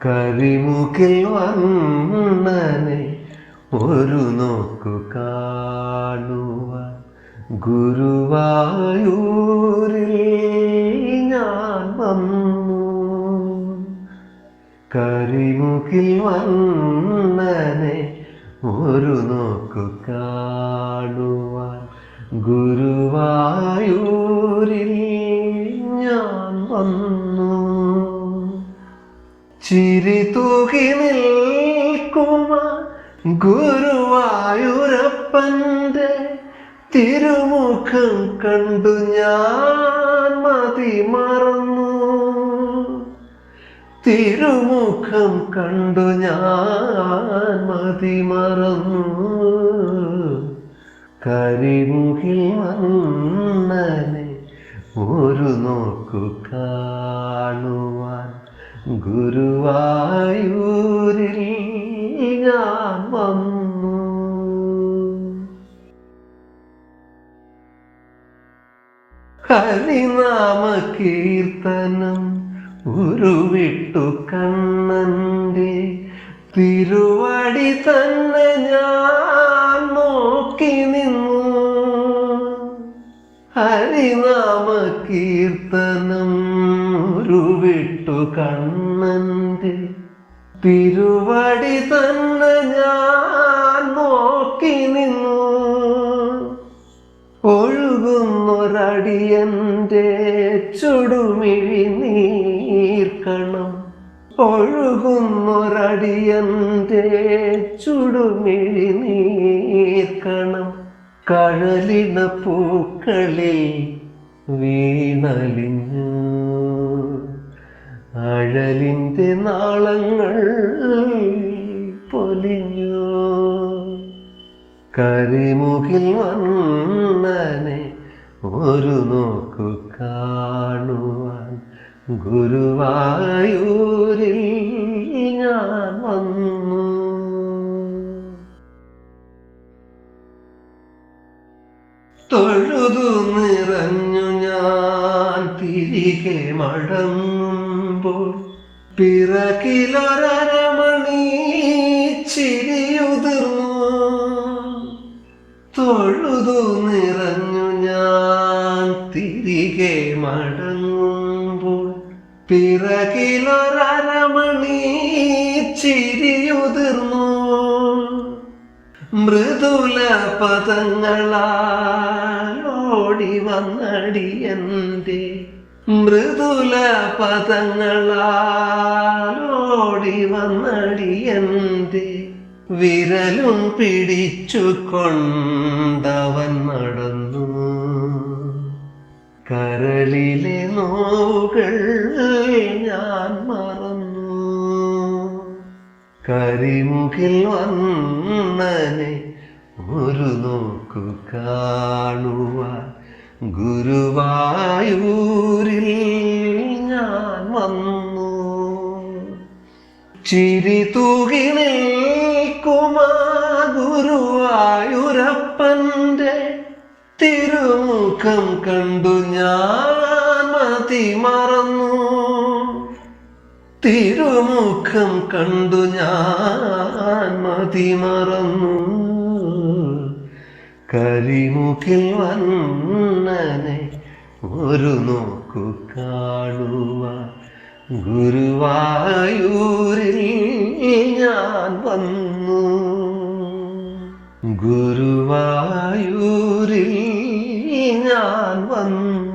കരിമുകിൽ വന്നനെ ഒരു നോക്കു കാണുവ ഗുരുവായൂരിൽ കരിമുകിൽ വന്നനെ ഒരു നോക്കു കാണുവാൻ. ഗുരുവായൂരിൽ ഞാൻ വന്നു. ചിരി തൂകി നിൽക്കുമ ഗുരുവായൂരപ്പന്റെ തിരുമുഖം കണ്ടു ഞാൻ മതി മറന്നു. തിരുമുഖം കണ്ടു ഞാൻ മതി മറന്നു കരിമുകിൽ വന്നനെ ഒരു നോക്കു കാണുവാൻ ഗുരുവായൂരിൽ ഞാൻ വന്നു. ഹരിനാമ കീർത്തനം ഉരുവിട്ടു കണ്ണന്റെ തിരുവടി തന്നെ ഞാൻ നോക്കി നിന്നു. ഹരിനാമ കീർത്തനം ഉരുവിട്ടു കണ്ണന്റെ തിരുവടി തന്നെ ഞാൻ നോക്കി നിന്നു. ഒഴുകുന്നൊരടിയന്റെ ചുടുമിഴി നീർക്കണം ഒഴുകുന്നൊരടിയന്റെ ചുടുമിഴി നീർക്കണം കഴലിന പൂക്കളിൽ വീണലിഞ്ഞു. അഴലിന്റെ നാളങ്ങൾ പൊലിഞ്ഞു. കരിമുകിൽ വന്നനെ ഒരു നോക്കു കാണുവാൻ ഗുരുവായൂരിൽ ഞാൻ വന്നു. തൊഴുതു നിറഞ്ഞു ഞാൻ തിരികെ മടങ്ങുമ്പോൾ പിറകിലൊരമണി ചിരിയുതിർന്നു. തൊഴുതു നിറഞ്ഞു ഞാൻ തിരികെ മടങ്ങുമ്പോൾ പിറകിലൊരമണി ചിരിയുതിർന്നു മൃദുല പദങ്ങളോടി വന്നടി വന്നടിയന്റെ മൃദുല പദങ്ങളോടി വന്നടി വന്നടിയന്റെ വിരലും പിടിച്ചു കൊണ്ടവൻ നടന്നു. കരളിലെ നോകൾ കരിമുകിൽ വന്നനെ ഒരു നോക്കു കാണുവ ഗുരുവായൂരിൽ ഞാൻ വന്നു. ചിരി തൂകി ഗുരുവായൂരപ്പന്റെ തിരുമുഖം കണ്ടു ഞാൻ മതി മറന്നു. തിരുമുഖം കണ്ടു ഞാൻ മതി മറന്നു കരിമുഖിൽ വന്നനെ ഒരു നോക്കു കാണുവ ഗുരുവായൂരിൽ ഞാൻ വന്നു. ഗുരുവായൂരിൽ ഞാൻ വന്നു.